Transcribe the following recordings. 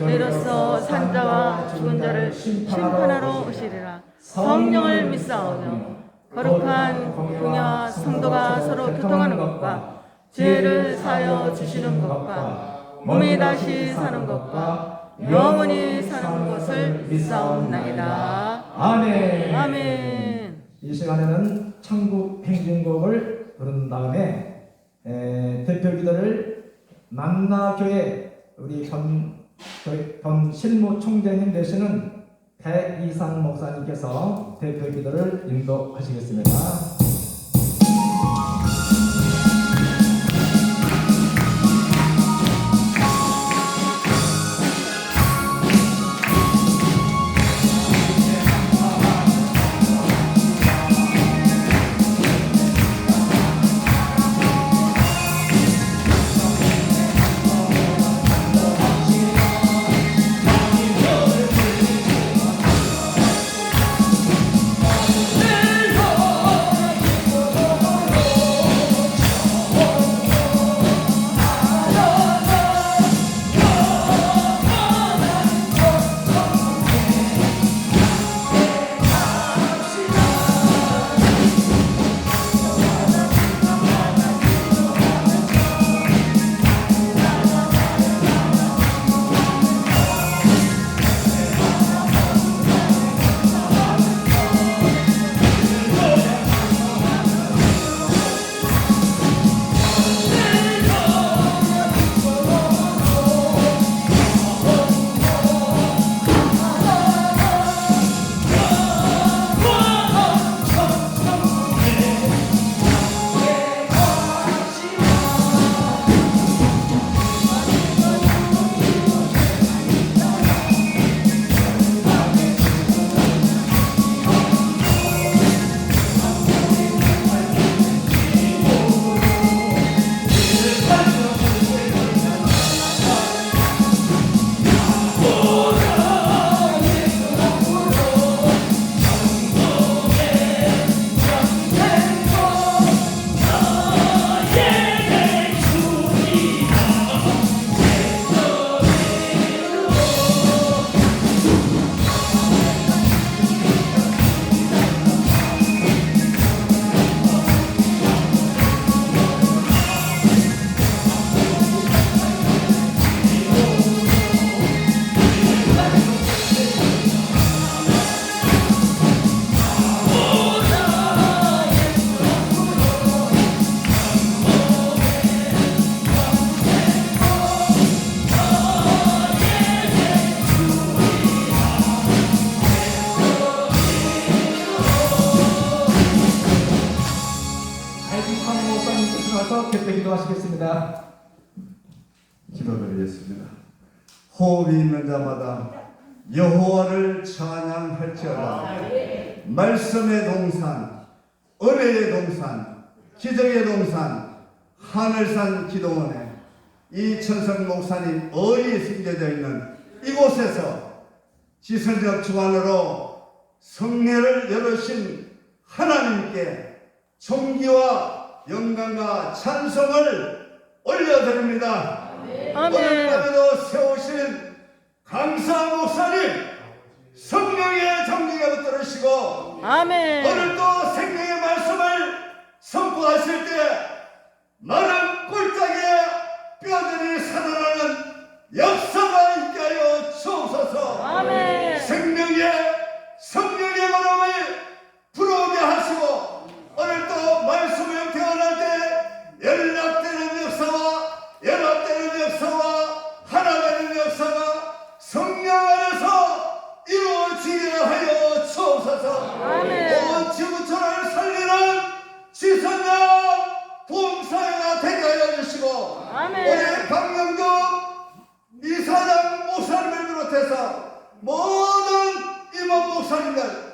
이로써 산자와 죽은 자를 심판하러 오시리라. 성령을 믿사오며 거룩한 공야 성도가 서로 교통하는 것과 죄를 사여 주시는 것과 몸이 다시 사는 것과 영원히 사는 것을 믿사옵나이다. 아멘. 아멘. 이 시간에는 천국 행진곡을 부른 다음에 에, 대표 기도를 만나교회 우리 전, 교회- 전 실무 총재님 되시는 배이상 목사님께서 대표 기도를 인도하시겠습니다. 대표 기도하시겠습니다. 기도드리겠습니다. 호흡이 있는 자마다 여호와를 찬양할지어다. 말씀의 동산, 은혜의 동산, 기적의 동산, 하늘산 기도원에 이 천성 목사님 어이 숨겨져 있는 이곳에서 지선적 주관으로 성례를 열으신 하나님께 존귀와 영광과 찬송을 올려드립니다. 오늘 아멘 밤에도 세우신 강사 목사님 성령의 정리가 붙들으시고 아멘 오늘도 생명의 말씀을 선포하실 때 마른 꿀짝에 뼈들이 살아나는 역사 오늘 강명도 이사장 목사님을 비롯해서 모든 임원 목사님들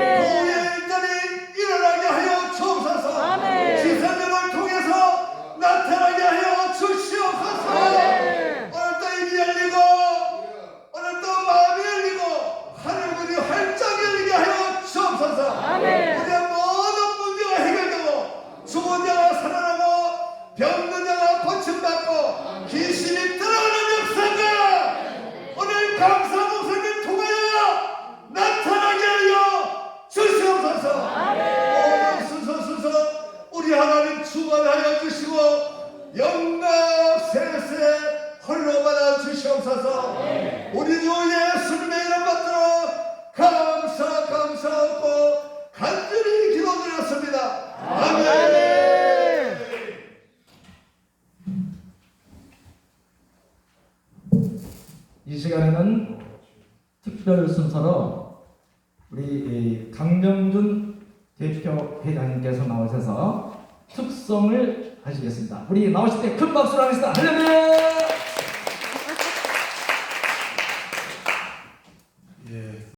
Amen. 영광 세세 홀로 받아 주시옵소서 우리 주 예수님의 이름 받도록 감사 감사하고 간절히 기도드렸습니다 아멘, 아멘. 이 시간에는 특별 순서로 우리 강병준 대표 회장님께서 나오셔서 특성을 하시겠습니다. 우리 나오실 때 큰 박수로 하겠습니다. 할렐루야!